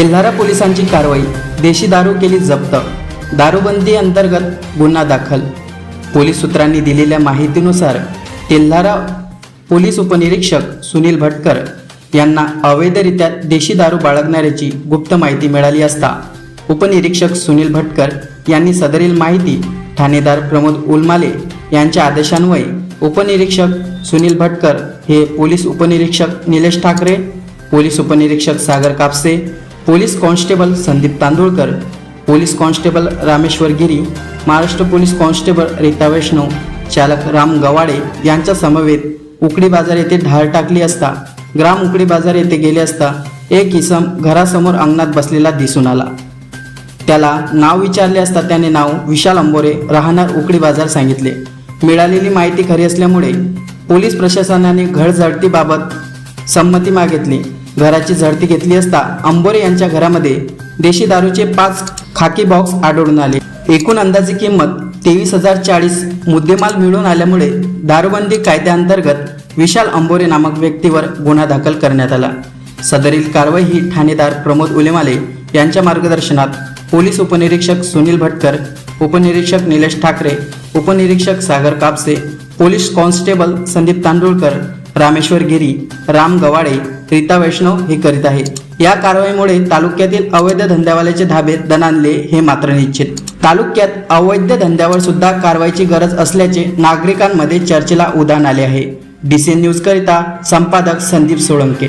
तेल्हारा पोलिसांची कारवाई देशी दारू केली जप्त दारूबंदी अंतर्गत गुन्हा दाखल. पोलीस सूत्रांनी दिलेल्या माहितीनुसार तेल्हारा पोलीस उपनिरीक्षक सुनील भटकर यांना अवैधरित्या देशी दारू बाळगणाऱ्याची गुप्त माहिती मिळाली असता उपनिरीक्षक सुनील भटकर यांनी सदरील माहिती ठाणेदार प्रमोद उलमाले यांच्या आदेशान्वये उपनिरीक्षक सुनील भटकर हे पोलीस उपनिरीक्षक निलेश ठाकरे पोलीस उपनिरीक्षक Sagar Kapse police constable Sandeep Tandulkar police constable Rameshwar Giri Maharashtra police constable Rita Vaishnav चालक राम गवाडे यांच्या समवेत उकडी बाजार येथे ढाळ टाकली असता ग्राम उकडी बाजार येथे गेले असता एक इसम घरासमोर अंगणात बसलेला दिसून आला. त्याला नाव विचारले असता त्याने नाव विशाल अंबोरे राहणार उकडी बाजार सांगितले. मिळालेली माहिती खरी असल्यामुळे पोलीस प्रशासनाने घरझडतीबाबत संमती मागितली. घराची झडती घेतली असता अंबोरे यांच्या घरामध्ये देशी दारूचे पाच खाकी बॉक्स आढळून आले. एकूण अंदाजे किंमत तेवीस हजार चाळीस मुद्देमाल मिळून आल्यामुळे दारूबंदी कायद्याअंतर्गत विशाल अंबोरे नामक व्यक्तीवर गुन्हा दाखल करण्यात आला. सदरील कारवाई ही ठाणेदार प्रमोद उलेमाले यांच्या मार्गदर्शनात पोलीस उपनिरीक्षक सुनील भटकर उपनिरीक्षक निलेश ठाकरे उपनिरीक्षक सागर कापसे पोलीस कॉन्स्टेबल संदीप तांदुळकर रामेश्वर गिरी राम गवाडे रीता वैष्णव हे करीत आहे. या कारवाईमुळे तालुक्यातील अवैध धंद्यावाल्याचे धाबे दणाणले हे मात्र निश्चित. तालुक्यात अवैध धंद्यावर सुद्धा कारवाईची गरज असल्याचे नागरिकांमध्ये चर्चेला उदाहरण आले आहे. डीसी न्यूज करिता संपादक संदीप सोळंके.